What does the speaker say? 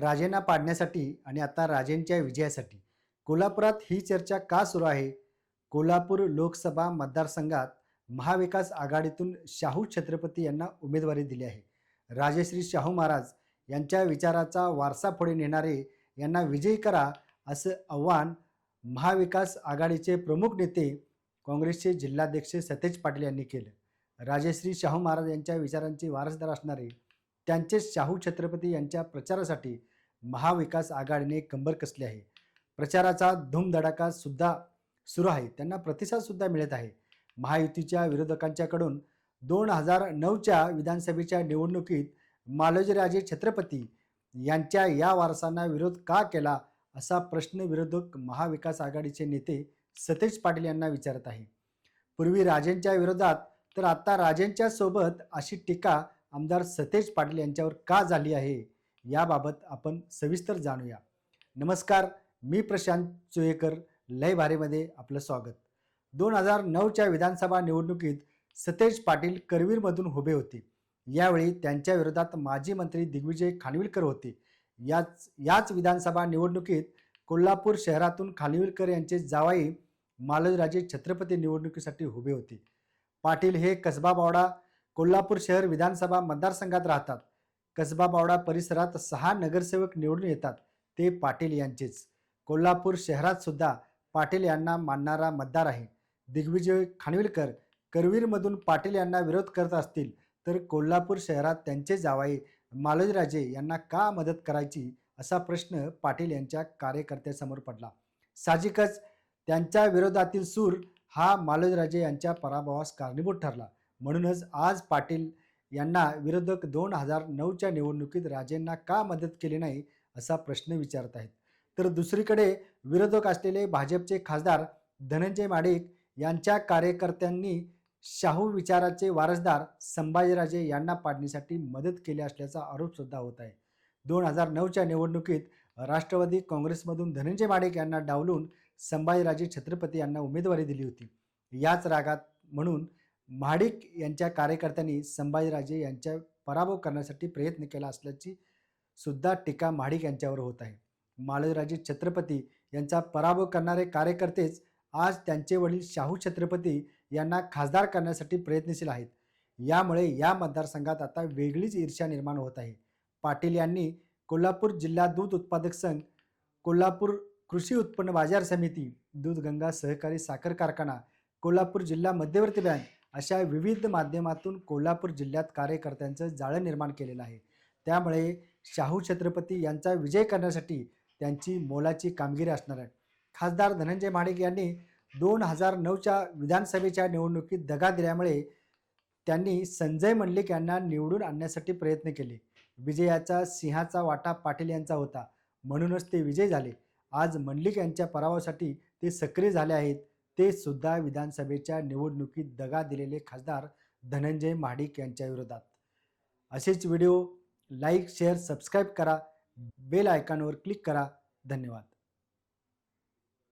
राजेंना पाडण्यासाठी आणि आता राजेंच्या विजयासाठी. कोल्हापुरात ही चर्चा का सुरू आहे? कोल्हापूर लोकसभा मतदारसंघात महाविकास आघाडीतून शाहू छत्रपती यांना उमेदवारी दिली आहे. राजेश्री शाहू महाराज यांच्या विचाराचा वारसा पुढे नेणारे यांना विजयी करा असं आव्हान महाविकास आघाडीचे प्रमुख नेते काँग्रेसचे जिल्हाध्यक्ष सतेज पाटील यांनी केलं. राजेश्री शाहू महाराज यांच्या विचारांचे वारसदार असणारे त्यांचे शाहू छत्रपती यांच्या प्रचारासाठी महाविकास आघाडीने कंबर कसली आहे? प्रचाराचा धूमधडाका सुद्धा सुरू आहे. त्यांना प्रतिसाद सुद्धा मिळत आहे. महायुतीच्या विरोधकांच्याकडून दोन हजार नऊच्या विधानसभेच्या निवडणुकीत मालोजीराजे छत्रपती यांच्या या वारसांना विरोध का केला असा प्रश्न विरोधक महाविकास आघाडीचे नेते सतेज पाटील यांना विचारत आहे. पूर्वी राजेंच्या विरोधात तर आता राजेंच्या सोबत अशी टीका आमदार सतेज पाटील यांच्यावर का झाली आहे याबाबत आपण सविस्तर जाणूया. नमस्कार मी प्रशांत चोयेकर लय भारीमध्ये आपलं स्वागत. दोन हजार नऊच्या विधानसभा निवडणुकीत सतेज पाटील करवीरमधून उभे होते. यावेळी त्यांच्या विरोधात माजी मंत्री दिग्विजय खानविलकर होते. याच याच विधानसभा निवडणुकीत कोल्हापूर शहरातून खानविलकर यांचे जावाई मालोजराजे छत्रपती निवडणुकीसाठी उभे होते. पाटील हे कसबा बावडा कोल्हापूर शहर विधानसभा मतदारसंघात राहतात. कसबा बावडा परिसरात सहा नगरसेवक निवडून येतात ते पाटील यांचेच. कोल्हापूर शहरात सुद्धा पाटील यांना मानणारा मतदार आहे. दिग्विजय खानविलकर करवीरमधून पाटील यांना विरोध करत असतील तर कोल्हापूर शहरात त्यांचे जावाई मालोजीराजे यांना का मदत करायची असा प्रश्न पाटील यांच्या कार्यकर्त्यासमोर पडला. साहजिकच त्यांच्या विरोधातील सूर हा मालोजीराजे यांच्या पराभवास कारणीभूत ठरला. म्हणूनच आज पाटील यांना विरोधक दोन हजार नऊच्या निवडणुकीत राजेंना का मदत केली नाही असा प्रश्न विचारत आहेत. तर दुसरीकडे विरोधक असलेले भाजपचे खासदार धनंजय माडिक यांच्या कार्यकर्त्यांनी शाहू विचाराचे वारसदार संभाजीराजे यांना पाडण्यासाठी मदत केली असल्याचा आरोपसुद्धा होत आहे. दोन हजार नऊच्या निवडणुकीत राष्ट्रवादी काँग्रेसमधून धनंजय माडिक यांना डावलून संभाजीराजे छत्रपती यांना उमेदवारी दिली होती. याच रागात म्हणून महाडिक यांच्या कार्यकर्त्यांनी संभाजीराजे यांच्या पराभव करण्यासाठी प्रयत्न केला असल्याची सुद्धा टीका महाडिक यांच्यावर होत आहे. मालोजीराजे छत्रपती यांचा पराभव करणारे कार्यकर्तेच आज त्यांचे वडील शाहू छत्रपती यांना खासदार करण्यासाठी प्रयत्नशील आहेत. यामुळे या मतदारसंघात आता वेगळीच ईर्ष्या निर्माण होत आहे. पाटील यांनी कोल्हापूर जिल्हा दूध उत्पादक संघ कोल्हापूर कृषी उत्पन्न बाजार समिती दूधगंगा सहकारी साखर कारखाना कोल्हापूर जिल्हा मध्यवर्ती बँक अशा विविध माध्यमातून कोल्हापूर जिल्ह्यात कार्यकर्त्यांचं जाळं निर्माण केलेलं आहे. त्यामुळे शाहू छत्रपती यांचा विजय करण्यासाठी त्यांची मोलाची कामगिरी असणार आहे. खासदार धनंजय माडिक यांनी दोन हजार नऊच्या विधानसभेच्या निवडणुकीत दगा दिल्यामुळे त्यांनी संजय मंडलिक यांना निवडून आणण्यासाठी प्रयत्न केले. विजयाचा सिंहाचा वाटा पाटील यांचा होता. म्हणूनच ते विजय झाले. आज मंडलिक यांच्या पराभवासाठी ते सक्रिय झाले आहेत. ते सुद्धा विधानसभेच्या निवडणुकीत दगा दिलेले खासदार धनंजय महाडिक यांच्या विरोधात. असेच व्हिडिओ लाईक शेअर सबस्क्राईब करा. बेल आयकॉनवर क्लिक करा. धन्यवाद.